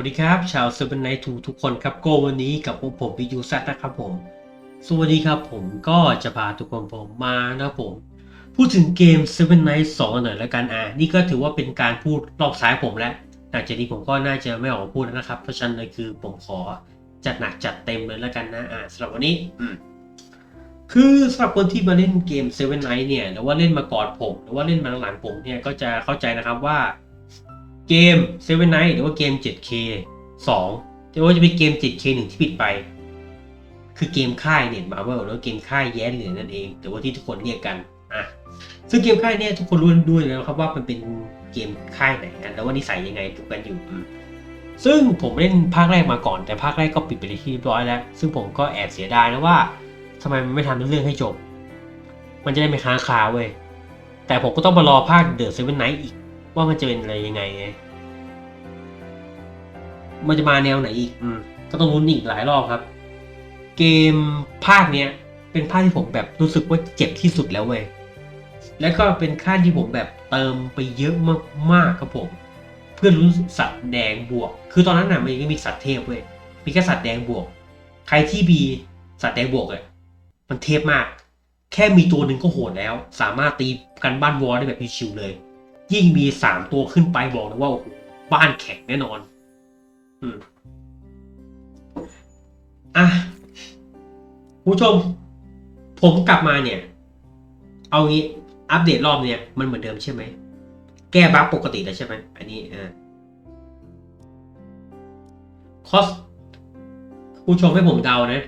สวัสดีครับ ชาวเซเว่นไนทูทุกคนครับโกวันนี้กับพวกผมวิยูซัตนะครับผม สวัสดีครับผมก็จะพาทุกคนผมมานะครับผม พูดถึงเกม Seven Nights 2หน่อยแล้วกันอะนี่ก็ถือว่าเป็นการพูดรอบซ้ายผมแล้วหลังจากนี้ผมก็น่าจะไม่ออกมาพูดแล้วนะครับ เพราะฉะนั้นเลยคือผมขอจัดหนักจัดเต็มเลยแล้วกันนะอะสำหรับวันนี้อืมคือสำหรับคนที่มาเล่นเกม Seven Nights เนี่ยหรือว่าเล่นมาก่อนผม หรือว่าเล่นมาหลังๆผมเนี่ยก็จะเข้าใจนะครับว่า เกม Seven Nights หรือว่าเกม 7K 2หรือว่าจะเป็นเกม 7K 1 ที่ปิดไป คือเกมค่ายเน็ตมาเวลหรือว่าเกมค่ายแย้เหลือนั่นเองหรือว่าที่ทุกคนเรียกกันอะซึ่งเกมค่ายเนี่ยทุกคนรู้ด้วยแล้วครับว่ามันเป็นเกมค่ายไหนกันแล้วว่านิสัยยังไงถูกกันอยู่ ซึ่งผมเล่นภาคแรกมาก่อน แต่ภาคแรกก็ปิดไปที่เรียบร้อยแล้ว ซึ่งผมก็แอบเสียดายนะว่าทำไมมันไม่ทำเรื่องให้จบ มันจะได้ไม่ค้างคาเว้ยแต่ผมก็ต้องมารอภาคเดอะเซเว่นไนท์อีก ว่ามันจะเป็นอะไรยังไงไงมันจะมาแนวไหนอีกอืมก็ต้องลุ้นอีกหลายรอบครับ เกมภาคเนี้ย เป็นภาคที่ผมแบบรู้สึกว่าเจ็บที่สุดแล้วเว้ยแล้วก็เป็นค่าที่ผมแบบเติมไปเยอะมากๆครับผม เพื่อรู้สัตว์แดงบวก คือตอนนั้นน่ะมันยังไม่มีสัตว์เทพเว้ยมีแค่สัตว์แดงบวก ใครที่มีสัตว์แดงบวกเลยมันเทพมาก แค่มีตัวหนึ่งก็โหดแล้ว สามารถตีกันบ้านวอลได้แบบชิวๆเลย ยิ่งมีสามตัวขึ้นไปบอกเลยว่าโอ้โหบ้านแข็งแน่นอน อืมอะผู้ชม ผมกลับมาเนี่ย เอางี้อัปเดตรอบเนี่ยมันเหมือนเดิมใช่ไหม แก้บั๊กปกติแล้วใช่ไหมอันนี้อ่าคอสผู้ชมให้ผมเดานะ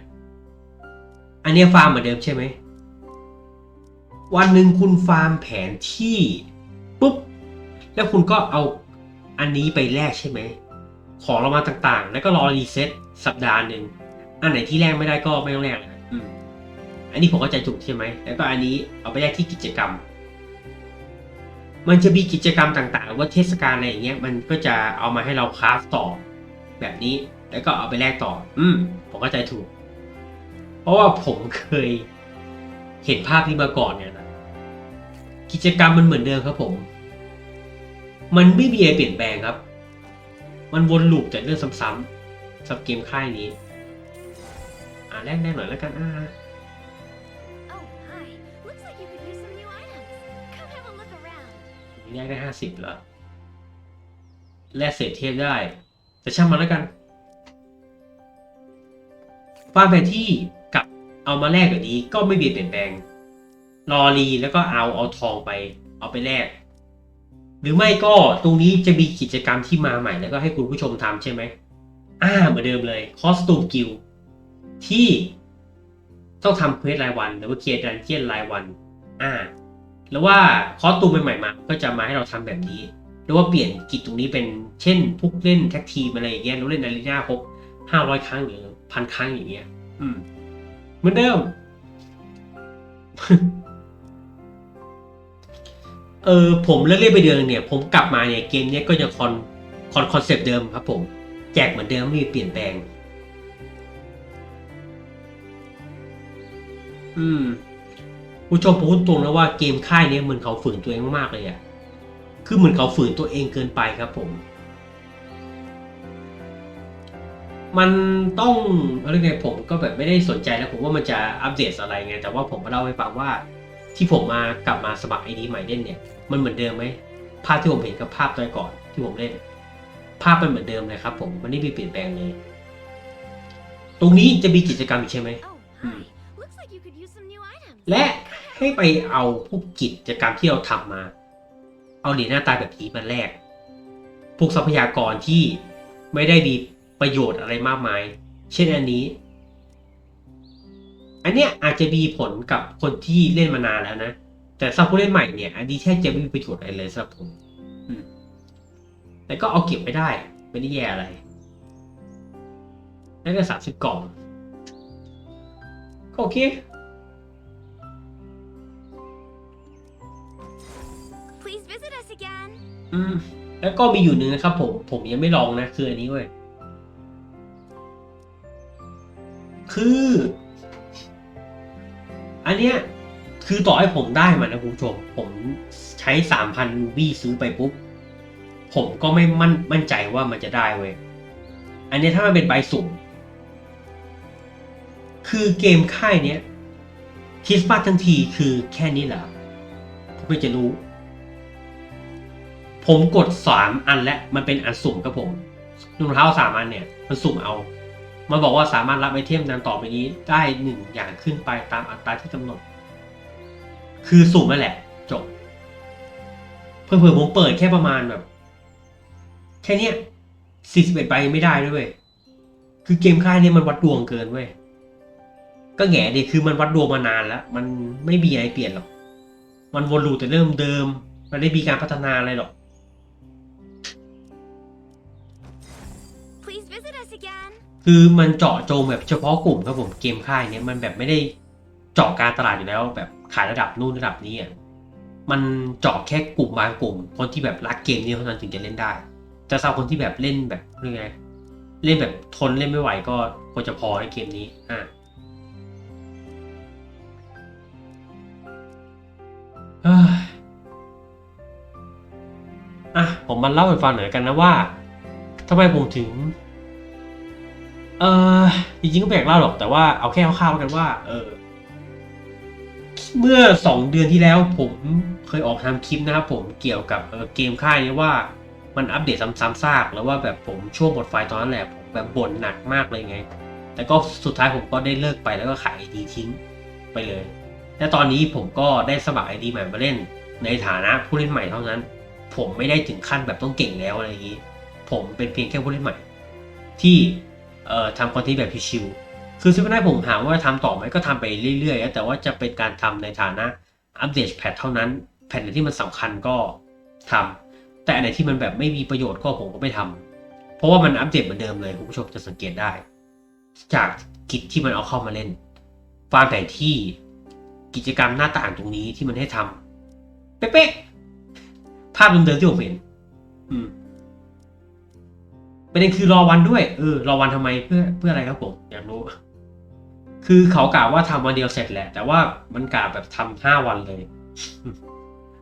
อันนี้ฟาร์มเหมือนเดิมใช่ไหม วันหนึ่งคุณฟาร์มแผนที่ปุ๊บ แล้วคุณก็เอาอันนี้ไปแลกใช่ไหม ของเรางวัลต่างๆ แล้วก็รอรีเซ็ตสัปดาห์หนึ่ง อันไหนที่แลกไม่ได้ก็ไม่ต้องแลกนะอืมอันนี้ผมเข้าใจถูกใช่ไหม แล้วก็อันนี้เอาไปแลกที่กิจกรรม มันจะมีกิจกรรมต่างๆ ว่าเทศกาลอะไรอย่างเงี้ย มันก็จะเอามาให้เราคราฟต่อแบบนี้ แล้วก็เอาไปแลกต่อ อืม ผมเข้าใจถูก เพราะว่าผมเคยเห็นภาพนี้มาก่อนเนี่ยนะ กิจกรรมมันเหมือนเดิมครับผม มันไม่มีอะไรเปลี่ยนแปลงครับ มันวนลูปแต่เรื่องซ้ำๆสำหรับเกมค่ายนี้ อ่าแรกแรกหน่อยแล้วกันอ่า Oh, hi. Looks like you could use some new items. Come have a look around. แรกได้ห้าสิบเหรอ แลกเศษเทพได้ แต่ช่างมันแล้วกันฟาร์มแผนที่กับเอามาแลกแบบนี้ก็ไม่มีเปลี่ยนแปลง รอรีแล้วก็เอาเอาทองไป เอาไปแลก หรือไม่ก็ตรงนี้จะมีกิจกรรมที่มาใหม่แล้วก็ให้คุณผู้ชมทำใช่ไหมอ่าเหมือนเดิมเลยคอสตูมกิลที่ต้องทำเควสรายวัน หรือว่าเคลียร์ดันเจียนรายวันอ่าแล้วว่าคอสตูมใหม่ๆมาก็จะมาให้เราทำแบบนี้ หรือว่าเปลี่ยนกิจตรงนี้เป็นเช่นพวกเล่นแท็กทีมอะไรอย่างเงี้ยเราเล่นอารีนาครบห้าร้อยครั้งหรือพันครั้งอย่างเงี้ย อืม เหมือนเดิม เออผมเลิกเล่นไปเดือนนึงเนี่ย ผมกลับมาเนี่ยเกมเนี้ยก็จะคอนคอนคอนเซปต์เดิมครับผม แจกเหมือนเดิมไม่มีเปลี่ยนแปลง อืมผู้ชมพูดตรงนะว่าเกมค่ายเนี้ยเหมือนเขาฝืนตัวเองมากๆเลยอะคือเหมือนเขาฝืนตัวเองเกินไปครับผม มันต้องอะไรไงผมก็แบบไม่ได้สนใจแล้วผมว่ามันจะอัปเดตอะไรไง แต่ว่าผมมาเล่าให้ฟังว่าที่ผมมากลับมาสมัครไอดีใหม่เล่นเนี่ย มันเหมือนเดิมไหมภาพที่ผมเห็นกับภาพตอนก่อนที่ผมเล่น ภาพมันเหมือนเดิมเลยครับผมมันไม่มีเปลี่ยนแปลงเลย ตรงนี้จะมีกิจกรรมอีกใช่ไหม Oh, hi. Looks like you could use some new items. และให้ไปเอาพวกกิจกรรมที่เราทำมา เอาเหรียญหน้าตาแบบนี้มาแลกพวกทรัพยากรที่ไม่ได้มีประโยชน์อะไรมากมาย เช่นอันนี้ อันเนี้ยอาจจะมีผลกับคนที่เล่นมานานแล้วนะ แต่สำหรับผู้เล่นใหม่เนี่ยอันนี้แทบจะไม่มีประโยชน์อะไรเลยสำหรับผมอืมแต่ก็เอาเก็บไปได้ ไม่ได้แย่อะไรได้แค่สามสิบกล่องก็โอเค Please visit us again. อืมแล้วก็มีอยู่หนึ่งนะครับผม ผมยังไม่ลองนะ คืออันนี้เว้ย คือ อันเนี้ย คือต่อให้ผมได้มานนะคุณผู้ชม ผมใช้สามพันรูบี้ซื้อไปปุ๊บ ผมก็ไม่มั่นมั่นใจว่ามันจะได้เว้ย อันนี้ถ้ามันเป็นใบสุ่ม คือเกมค่ายเนี้ยคริสต์มาสทั้งทีคือแค่นี้เหรอผมไม่จะรู้ ผมกดสามอันและมันเป็นอันสุ่มครับผมรองเท้าสามอันเนี่ย มันสุ่มเอามันบอกว่าสามารถรับไอเทมดังต่อไปนี้ได้หนึ่งอย่างขึ้นไปตามอัตราที่กำหนด คือสุ่มนั่นแหละ จบ เพื่อๆผมเปิดแค่ประมาณแบบ แค่เนี้ยสี่สิบเอ็ดใบไม่ได้ด้วยเวยคือเกมค่ายเนี่ยมันวัดดวงเกินเว้ยก็แง่ดิคือมันวัดดวงมานานแล้ว มันไม่มีอะไรเปลี่ยนหรอก มันวนลูปแต่เริ่มเดิม มันไม่มีการพัฒนาอะไรหรอก Please visit us again. คือมันเจาะจงแบบเฉพาะกลุ่มครับผมเกมค่ายเนี้ยมันแบบไม่ได้ เจาะการตลาดอยู่แล้วแบบขายระดับนู่นระดับนี้อะมันเจาะแค่กลุ่มบางกลุ่ม คนที่แบบรักเกมนี้เท่านั้นถึงจะเล่นได้ แต่สำหรับคนที่แบบเล่นแบบเรียกไงเล่นแบบทนเล่นไม่ไหวก็ควรจะพอในเกมนี้อะอะผมมาเล่าให้ฟังหน่อยกันนะว่าทำไมผมถึง เออจริงๆก็ไม่อยากเล่าหรอกแต่ว่าเอาแค่คร่าวๆกันว่า เออ เมื่อสองเดือนที่แล้วผมเคยออกทำคลิปนะครับผมเกี่ยวกับเกมค่ายนี้ว่ามันอัปเดตซ้ำๆซากแล้วว่าแบบผมช่วงหมดไฟตอนนั้นแหละผมแบบบ่นหนักมากเลยไง แต่ก็สุดท้ายผมก็ได้เลิกไปแล้วก็ขายไอดีทิ้งไปเลย และตอนนี้ผมก็ได้สมัครไอดีใหม่มาเล่น ในฐานะผู้เล่นใหม่เท่านั้น ผมไม่ได้ถึงขั้นแบบต้องเก่งแล้วอะไรอย่างนี้ ผมเป็นเพียงแค่ผู้เล่นใหม่ ที่ทำคอนเทนต์แบบชิวๆ คือซึ่งไม่ได้ผมถามว่าทำต่อไหมก็ทำไปเรื่อยๆแต่ว่าจะเป็นการทำในฐานะอัปเดตแพทเท่านั้น แพทไหนที่มันสำคัญก็ทำแต่อันไหนที่มันแบบไม่มีประโยชน์ก็ผมก็ไม่ทำเพราะว่ามันอัปเดตเหมือนเดิมเลยคุณผู้ชมจะสังเกตได้ จากกิจที่มันเอาเข้ามาเล่นฟาร์มแผนที่กิจกรรมหน้าต่างตรงนี้ที่มันให้ทำเป๊ะๆภาพเดิมๆที่ผมเห็น อืมประเด็นคือรอวันด้วย เออ รอวันทำไมเพื่อเพื่ออะไรครับผม อยากรู้ คือเขากล่าวว่าทำวันเดียวเสร็จแหละ แต่ว่ามันกล่าวแบบทำห้าวันเลย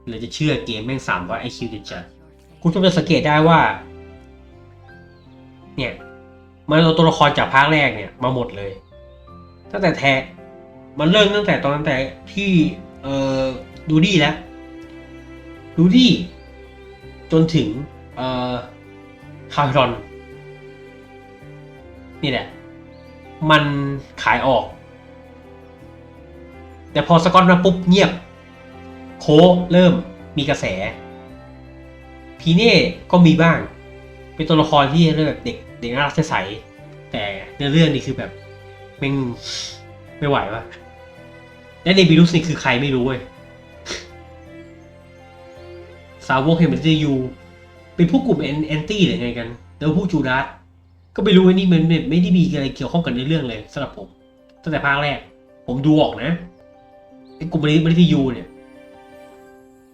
เลยจะเชื่อเกมแม่งสามร้อยไอคิวดิจัดคุณผู้ชมจะสังเกตได้ว่า เนี่ย มันเอาตัวละครจากภาคแรกเนี่ยมาหมดเลย ตั้งแต่แทมันเริ่มตั้งแต่ตอนตั้งแต่ที่เอ่อดูดี้แล้ว ดูดี้จนถึงเอ่อคาร์รอนนี่แหละ มันขายออก แต่พอสกอตมาปุ๊บเงียบ โคเริ่มมีกระแส พีเน่ก็มีบ้าง เป็นตัวละครที่เรื่องแบบเด็กเด็กน่ารักใสแต่ในเรื่องนี้คือแบบแม่งไม่ไหววะและเดบิลุสนี่คือใครไม่รู้เว้ยสาวกเฮมเบอร์ยูเป็นพวกกลุ่มแอนตี้หรือไงกัน แล้วพวกจูดาส ก็ไม่รู้ว่านี่มันไม่ไม่ได้มีอะไรเกี่ยวข้องกับในเรื่องเลยสำหรับผม ตั้งแต่ภาคแรก ผมดูออกนะไอ้กลุ่มบริบริยูเนี่ย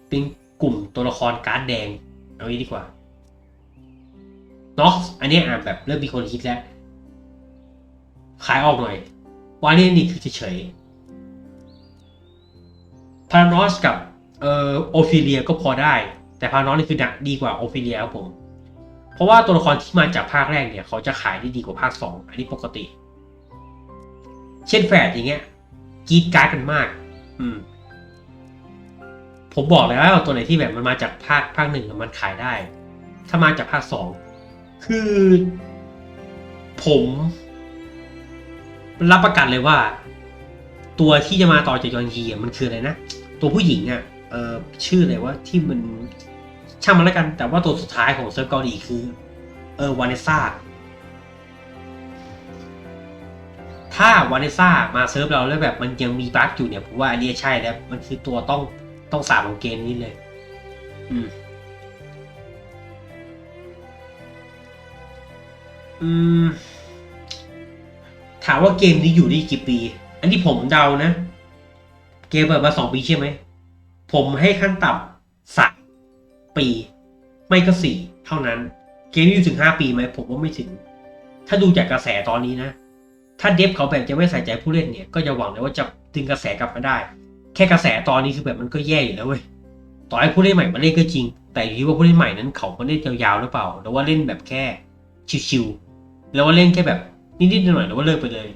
เป็นกลุ่มตัวละครการ์ดแดง เอางี้ดีกว่าน็อกอันนี้อ่านแบบเริ่มมีคนคิดแล้วขายออกหน่อยวาเลียนนี่คือเฉยๆพารานอสกับเอ่อโอฟิเลียก็พอได้ แต่พารานอสนี่คือหนักดีกว่าโอฟิเลียครับผม เพราะว่าตัวละครที่มาจากภาคแรกเนี่ย เขาจะขายได้ดีกว่าภาคสองอันนี้ปกติ เช่นแฝดอย่างเงี้ยกีดการ์ดกันมาก อืม ผมบอกแล้วว่าตัวไหนที่แบบมันมาจากภาคภาคหนึ่งมันขายได้ ถ้ามาจากภาคสองคือ ผม รับประกันเลยว่า ตัวที่จะมาต่อจากยอนยีอะมันคืออะไรนะ ตัวผู้หญิงอะเออชื่ออะไรว่าที่มัน ช่างมันแล้วกัน แต่ว่าตัวสุดท้ายของเซิร์ฟเกาหลีคือ เออวานเนซ่า ถ้าวานเนซ่ามาเซิร์ฟเราแล้วแบบมันยังมีบั๊กอยู่เนี่ยผมว่าอันนี้ใช่แล้ว มันคือตัวต้องต้องสาบของเกมนี้เลย อืม อืม ถามว่าเกมนี้อยู่ได้กี่ปี อันนี้ผมเดานะ เกมเปิดมาสองปีใช่ไหม ผมให้ขั้นต่ำสาม ปี ไม่ก็สี่เท่านั้น เกมนี้อยู่ถึงห้าปีไหมผมว่าไม่ถึง ถ้าดูจากกระแสตอนนี้นะ ถ้าเดฟเขาแบบจะไม่ใส่ใจผู้เล่นเนี่ย ก็จะหวังเลยว่าจะดึงกระแสกลับมาได้ แค่กระแสตอนนี้คือแบบมันก็แย่อยู่แล้วเว้ยต่อให้ผู้เล่นใหม่มาเล่นก็จริง แต่อยู่ที่ว่าผู้เล่นใหม่นั้นเขามาเล่นยาวๆหรือเปล่าหรือว่าเล่นแบบแค่ชิวๆแล้วว่าเล่นแค่แบบนิดๆหน่อยๆแล้วว่าเลิกไปเลย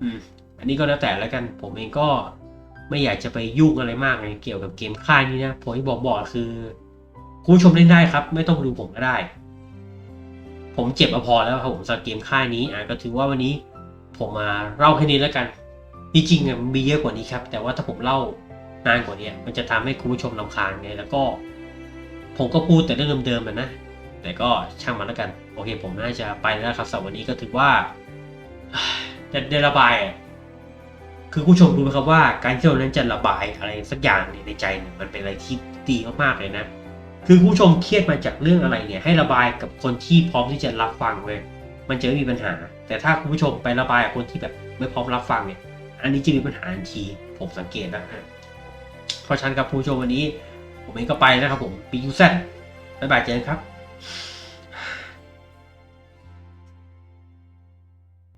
อืม อันนี้ก็แล้วแต่แล้วกัน ผมเองก็ไม่อยากจะไปยุ่งอะไรมากเลยเกี่ยวกับเกมค่ายนี้นะ ผมที่บอกบอกคือ คุณผู้ชมเล่นได้ครับ ไม่ต้องดูผมก็ได้ ผมเจ็บมาพอแล้วครับผมสำหรับเกมค่ายนี้อะก็ถือว่าวันนี้ผมมาเล่าแค่นี้แล้วกันจริงๆอะมันมีเยอะกว่านี้ครับ แต่ว่าถ้าผมเล่านานกว่านี้มันจะทำให้คุณผู้ชมรำคาญไงแล้วก็ ผมก็พูดแต่เรื่องเดิมๆนะแต่ก็ช่างมันแล้วกัน โอเค ผมน่าจะไปแล้วครับสำหรับวันนี้ก็ถือว่าจะได้ระบายอะคือคุณผู้ชมรู้ไหมครับว่าการที่เรานั้นจะระบายอะไรสักอย่างในใจเนี่ยมันเป็นอะไรที่ดีมากๆเลยนะ คือผู้ชมเครียดมาจากเรื่องอะไรเนี่ยให้ระบายกับคนที่พร้อมที่จะรับฟังเลยมันจะไม่มีปัญหา แต่ถ้าคุณผู้ชมไประบายกับคนที่แบบไม่พร้อมรับฟังเนี่ย อันนี้จะมีปัญหาทันทีผมสังเกตนะฮะเพราะฉะนั้นครับผู้ชมวันนี้ ผมเองก็ไปนะครับผมปียูแซบ๊ายบายเจนครับ